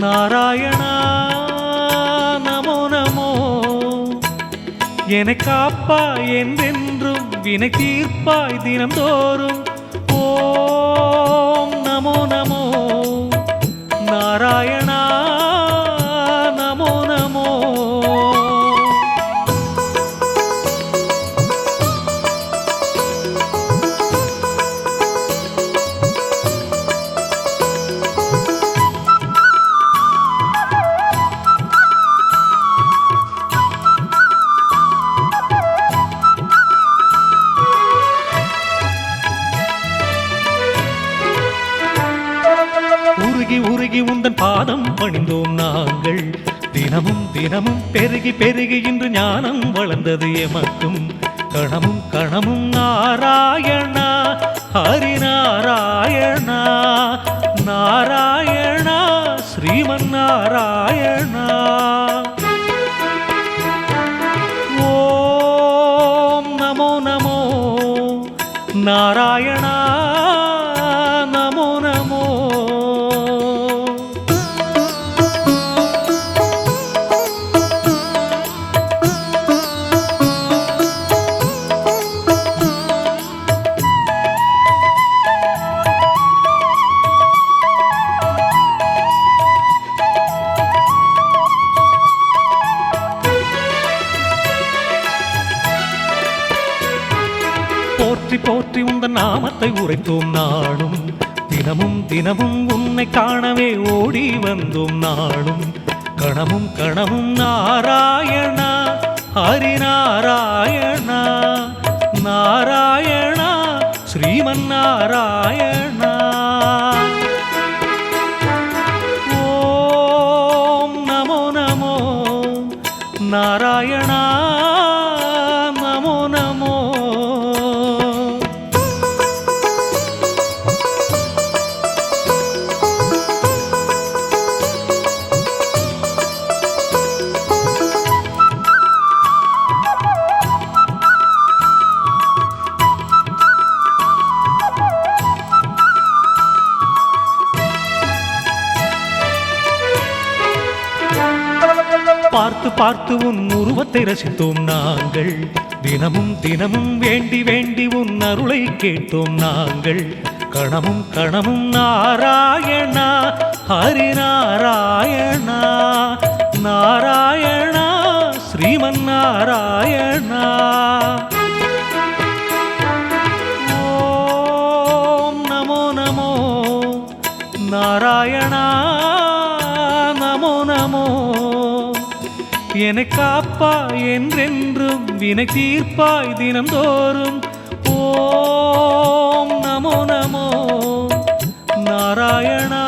நாராயணா நமோ நமோ. என காப்பாய் என்றென்றும் வினை தீர்ப்பாய் தினம்தோறும் உருகி உருகி உந்தன் பாதம் பணிந்தோம் நாங்கள். தினமும் தினமும் பெருகி பெருகி இன்று ஞானம் வளர்ந்தது எமக்கும். கணமும் கணமும் நாராயணா ஹரிநாராயணா நாராயணா ஸ்ரீமன் நாராயணா ஓம் நமோ நமோ நாராயணா போற்றி போற்றி உந்தன் நாமத்தை உரைத்தோம் நாளும். தினமும் தினமும் உன்னை காணவே ஓடி வந்தோம் நாளும். கணமும் கணமும் நாராயணா ஹரிநாராயணா நாராயணா ஸ்ரீமன் நாராயணா ஓம் நமோ நமோ நாராயணா. பார்த்து உன் உருவத்தை ரசித்தோம் நாங்கள். தினமும் தினமும் வேண்டி வேண்டி உன் அருளை கேட்டோம் நாங்கள். கணமும் கணமும் நாராயணா ஹரிநாராயணா. நாராயணா ஸ்ரீமன் நாராயணா ஓம் நமோ நமோ. நாராயணா என்னை காப்பாய் என்றென்றும் வினை தீர்ப்பாய் தினம்தோறும் ஓம் நமோ நமோ. நாராயணா.